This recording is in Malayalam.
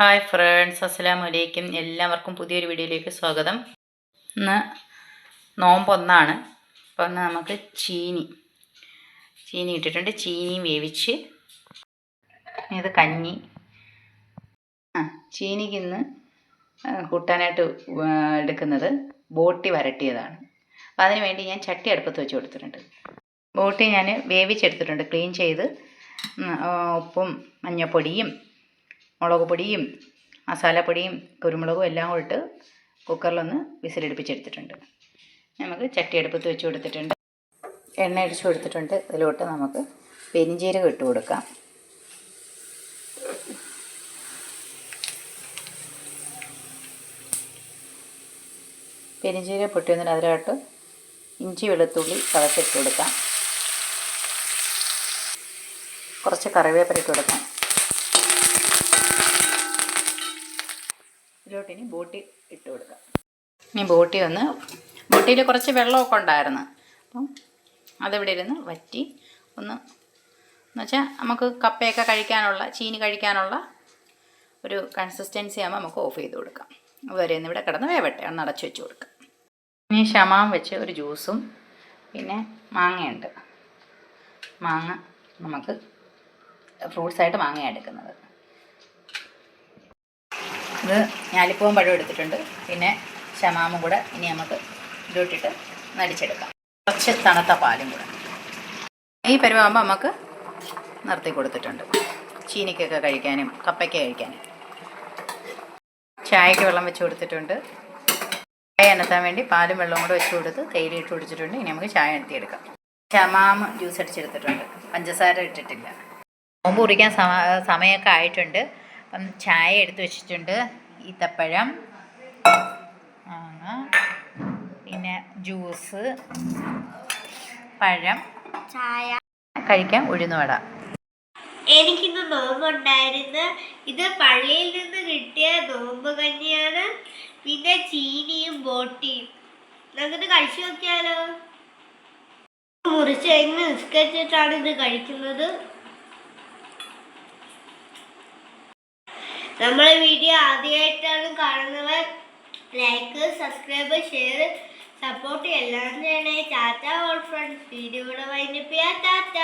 ഹായ് ഫ്രണ്ട്സ് അസ്സലാമു വലൈക്കും എല്ലാവർക്കും പുതിയൊരു വീഡിയോയിലേക്ക് സ്വാഗതം. ഇന്ന് നോമ്പൊന്നാണ്. അപ്പോൾ ഇന്ന് നമുക്ക് ചീനി. ചീനി ഇട്ടിട്ടുണ്ട്. ചീനിയും വേവിച്ച് ഇത് കഞ്ഞി. ആ ചീനിക്ക് ഇന്ന് കൂട്ടാനായിട്ട് എടുക്കുന്നത് ബോട്ടി വരട്ടിയതാണ്. അപ്പോൾ അതിന് വേണ്ടി ഞാൻ ചട്ടി അടുപ്പത്ത് വെച്ച് കൊടുത്തിട്ടുണ്ട്. ബോട്ടി ഞാൻ വേവിച്ചെടുത്തിട്ടുണ്ട്. ക്ലീൻ ചെയ്ത് ഉപ്പും മഞ്ഞൾപ്പൊടിയും മുളക് പൊടിയും മസാലപ്പൊടിയും കുരുമുളകും എല്ലാം ഇട്ട് കുക്കറിലൊന്ന് വിസിലടുപ്പിച്ചെടുത്തിട്ടുണ്ട്. നമുക്ക് ചട്ടി അടുപ്പത്ത് വെച്ച് കൊടുത്തിട്ടുണ്ട്. എണ്ണ അടിച്ചു കൊടുത്തിട്ടുണ്ട്. ഇതിലോട്ട് നമുക്ക് പെരിഞ്ചീരകം ഇട്ട് കൊടുക്കാം. പെരിഞ്ചീരകം പൊട്ടി വന്നിട്ട് അതിലോട്ട് ഇഞ്ചി വെളുത്തുള്ളി ചതച്ചിട്ട് കൊടുക്കാം. കുറച്ച് കറിവേപ്പില ഇട്ട് കൊടുക്കാം. ഇതിലോട്ട് ഇനി ബോട്ടി ഇട്ട് കൊടുക്കാം. ഇനി ബോട്ടി ഒന്ന് ബോട്ടിയിൽ കുറച്ച് വെള്ളമൊക്കെ ഉണ്ടായിരുന്നു. അപ്പം അതിവിടെ ഇരുന്ന് വറ്റി ഒന്ന് എന്ന് വെച്ചാൽ നമുക്ക് കപ്പയൊക്കെ കഴിക്കാനുള്ള ചീനി കഴിക്കാനുള്ള ഒരു കൺസിസ്റ്റൻസി ആകുമ്പോൾ നമുക്ക് ഓഫ് ചെയ്ത് കൊടുക്കാം. അതുവരെ ഒന്ന് ഇവിടെ കിടന്ന് വേവട്ടെ ഒന്ന് അടച്ചു വെച്ച് കൊടുക്കാം. ഇനി ഷമാം വെച്ച് ഒരു ജ്യൂസും പിന്നെ മാങ്ങയുണ്ട്. മാങ്ങ നമുക്ക് ഫ്രൂട്ട്സായിട്ട് മാങ്ങയാണ് എടുക്കുന്നത്. ഇത് ഞാലിപ്പൂവും പഴം എടുത്തിട്ടുണ്ട്. പിന്നെ ഷമാമും കൂടെ ഇനി നമുക്ക് ഇതിട്ടിട്ട് നടിച്ചെടുക്കാം. കുറച്ച് തണുത്ത പാലും കൂടെ. ഈ പരുവാകുമ്പോൾ നമുക്ക് നിർത്തി കൊടുത്തിട്ടുണ്ട്. ചീനിക്കൊക്കെ കഴിക്കാനും കപ്പയ്ക്ക് കഴിക്കാനും. ചായക്ക് വെള്ളം വെച്ച് കൊടുത്തിട്ടുണ്ട്. ചായ അനത്താൻ വേണ്ടി പാലും വെള്ളവും കൂടെ വെച്ച് കൊടുത്ത് തേയില ഇട്ട് കുടിച്ചിട്ടുണ്ട്. ഇനി നമുക്ക് ചായ എണ്ണത്തിയെടുക്കാം ഷമാമ് ജ്യൂസ് അടിച്ചെടുത്തിട്ടുണ്ട്. പഞ്ചസാര ഇട്ടിട്ടില്ല. നോമ്പ് കുറിക്കാൻ സമ സമയമൊക്കെ ആയിട്ടുണ്ട്. അപ്പം ചായ എടുത്ത് വെച്ചിട്ടുണ്ട് ഈത്തപ്പഴം. പിന്നെ ജ്യൂസ് പഴം. ചായ. കഴിക്കാൻ ഉഴുന്നുവട എനിക്കിന്ന് നോമ്പുണ്ടായിരുന്നു. ഇത് പള്ളിയിൽ നിന്ന് കിട്ടിയ നോമ്പ് കഞ്ഞിയാണ്. പിന്നെ ചീനിയും ബോട്ടിയും. നമുക്കിത് കഴിച്ചു നോക്കിയാലോ? മുറിച്ച് കഴിഞ്ഞ് നിസ്കരിച്ചിട്ടാണ് ഇത് കഴിക്കുന്നത്. നമ്മളെ വീഡിയോ ആദ്യമായിട്ടാണ് കാണുന്നവർ ലൈക്ക് സബ്സ്ക്രൈബ് ഷെയർ സപ്പോർട്ട് എല്ലാം ചെയ്യണേ. Tata all friends. വീഡിയോ കൂടെ ചെയ്യാം. ടാറ്റ.